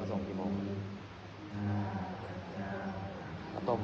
มาส่งกี่โมงต้ม